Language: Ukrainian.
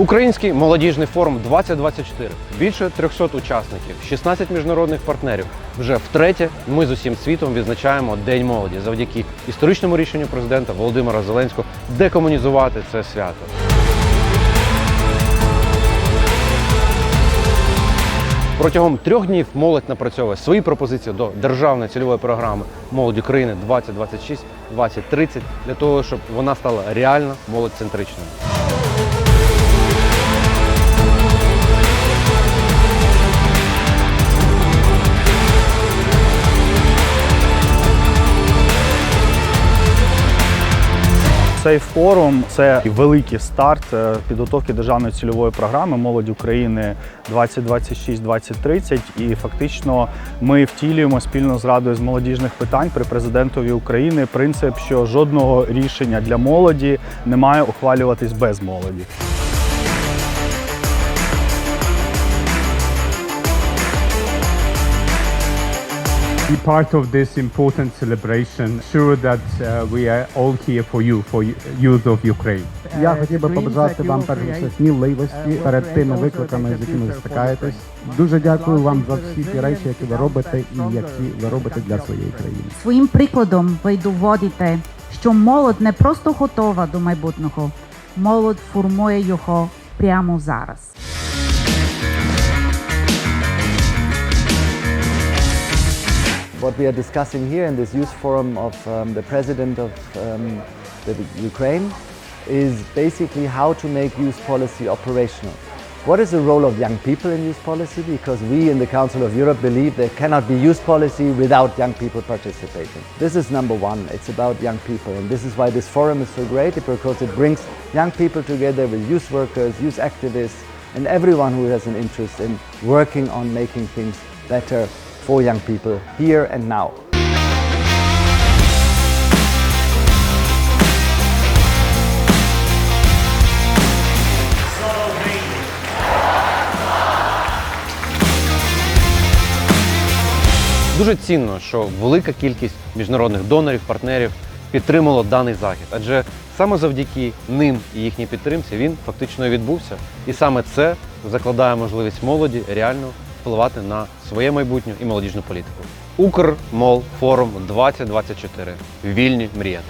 Український молодіжний форум 2024. Більше 300 учасників, 16 міжнародних партнерів. Вже втретє ми з усім світом відзначаємо День молоді завдяки історичному рішенню президента Володимира Зеленського декомунізувати це свято. Протягом трьох днів молодь напрацьовує свої пропозиції до державної цільової програми Молодь України 2026-2030 для того, щоб вона стала реально молодь-центричною. Цей форум це великий старт е, підготовки державної цільової програми Молодь України 2026-2030. І фактично ми втілюємо спільно з радою з молодіжних питань при президентові України принцип, що жодного рішення для молоді не має ухвалюватись без молоді. Be part of this important celebration. Sure that uh, we are all here for you, for youth of Ukraine. Я хотів би побажати вам перш за все сміливості перед тими викликами, з якими ви стикаєтесь. Дуже дякую вам за всі ті речі, які ви робите, і які ви робите для своєї країни. Своїм прикладом ви доводите, що молодь не просто готова до майбутнього, молодь формує його прямо зараз. What we are discussing here in this youth forum of um, the president of um, the Ukraine is basically how to make youth policy operational. What is the role of young people in youth policy? Because we in the Council of Europe believe there cannot be youth policy without young people participating. This is number one. It's about young people. And this is why this forum is so great because it brings young people together with youth workers, youth activists, and everyone who has an interest in working on making things better for young people here and now. Дуже цінно, що велика кількість міжнародних донорів, партнерів підтримало даний захід, адже саме завдяки ним і їхній підтримці він фактично відбувся. І саме це закладає можливість молоді реально впливати на своє майбутнє і молодіжну політику. Укрмол форум 2024. Вільні мріяти.